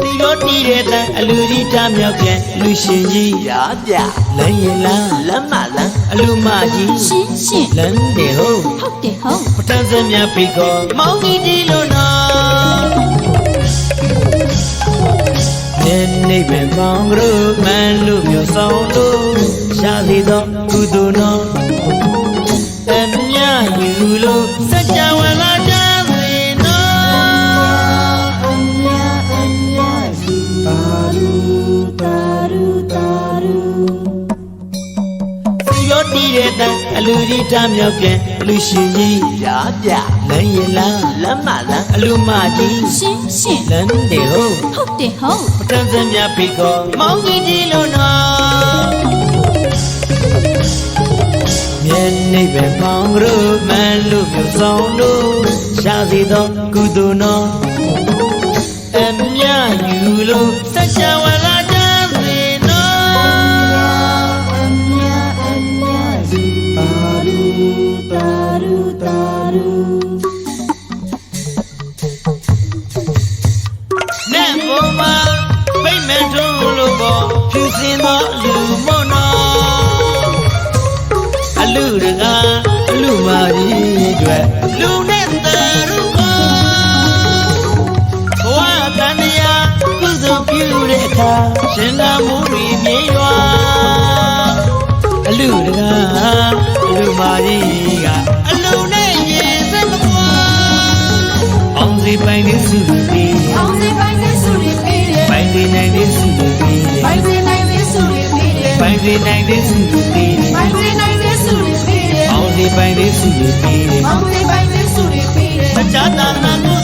ဒီရောတီးတဲ့တန်အလူကြီးထားမြောက်ပြန်လူရှင်ကြီးရပြလမ်းရင်လားလက်မလန်းအလူမကြီးရှင်းရှင်းလမ်းတယ်ဟုတ်ဟုတ်တယ်ဟုတ်ပထမစမြဖိတ်ကောမောင်ကြီးတီလို့နော် နေနေပဲမောင်ကလေးမန်လို့မျိုးဆောင်လို့ရှာစီတော့ကုသိုလ်နော် တီးတဲ့တန်အလူကြီးထားမြောက်ပြန်လူရှင်ကြီးရပြလမ်းရင်လားလက်မလန်းအလူမကြီးရှင်းရှင်းလမ်းတယ်ဟုတ်ဟုတ်တယ်ဟုတ်ပထမစမြဖိတ်ကောမောင်ကြီးတီလို့နော်မြဲနေပဲမောင်ကလေးမန်လို့မျိုးဆောင်လို့ရှာစီတော့ကုသိုလ်နော်အမြယူလို့စัจ java လာ တာရူတာရူတာရူနဲ့ဘုံမှာဖိတ်မဲ့ထုံးလို့ပေါ်ဖြူစင်သောလူမွန်တော်အလူတကားအလူမာကြီးတွေလူနဲ့တရုကောဘဝတန်မြာကုသို လ်ပြုတဲ့အခါရှင်သာမှုတွေမြေရွာအလူတကားအလူမာကြီးကအလူနဲ့ရင်စက်မကွာအောင်စီပိုင်နေစုပြီးအောင်စေပိုင်းစေစုရပေးတယ်ပိုင်ဒီနိုင်တဲ့စုတွေပြီးပိုင်းစေနိုင်စေစုရပေးတယ်ပိုင်ဒီနိုင်တဲ့စုတွေပြီးပိုင်းစေနိုင်စေစုရပေးတယ်အောင်ဒီပိုင်တဲ့စုတွေပြီးအောင်စေပိုင်းစေစုရပေးတယ်စကြတာနာ